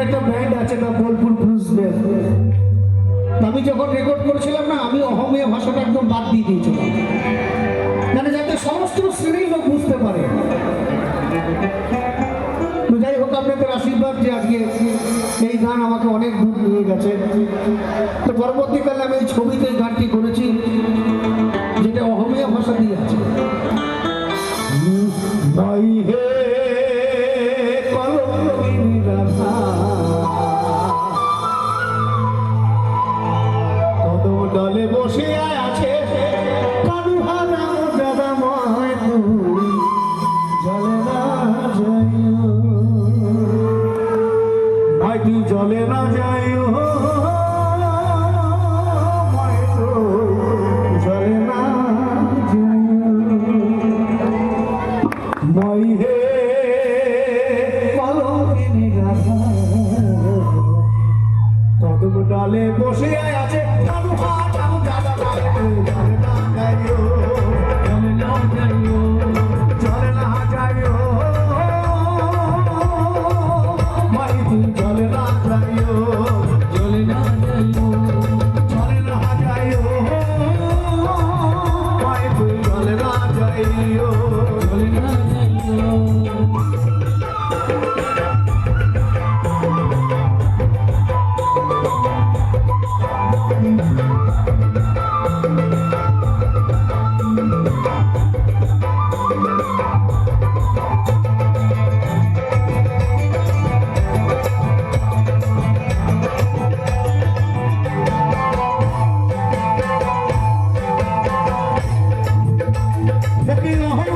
আমার একটা ব্যান্ড আছে না বোলপুর ব্লুজ ব্যান্ড আমি যখন রেকর্ড করছিলাম না, আমি অহমীয় ভাষাটা একদম বাদ দিয়ে দিয়েছিলাম। মানে যাতে সমস্ত শ্রেণির লোক বুঝতে পারে। যাই হোক, আপনাদের আশীর্বাদ যে আজকে এই গান আমাকে অনেক দূর নিয়ে গেছে। তো পরবর্তীকালে আমি এই ছবিতে গানটি করেছি। ডালে বসে আছে। টানু পা টানু দাদা দাদা টানু দাদা দাদা Thank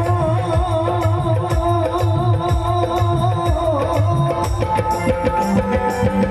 you.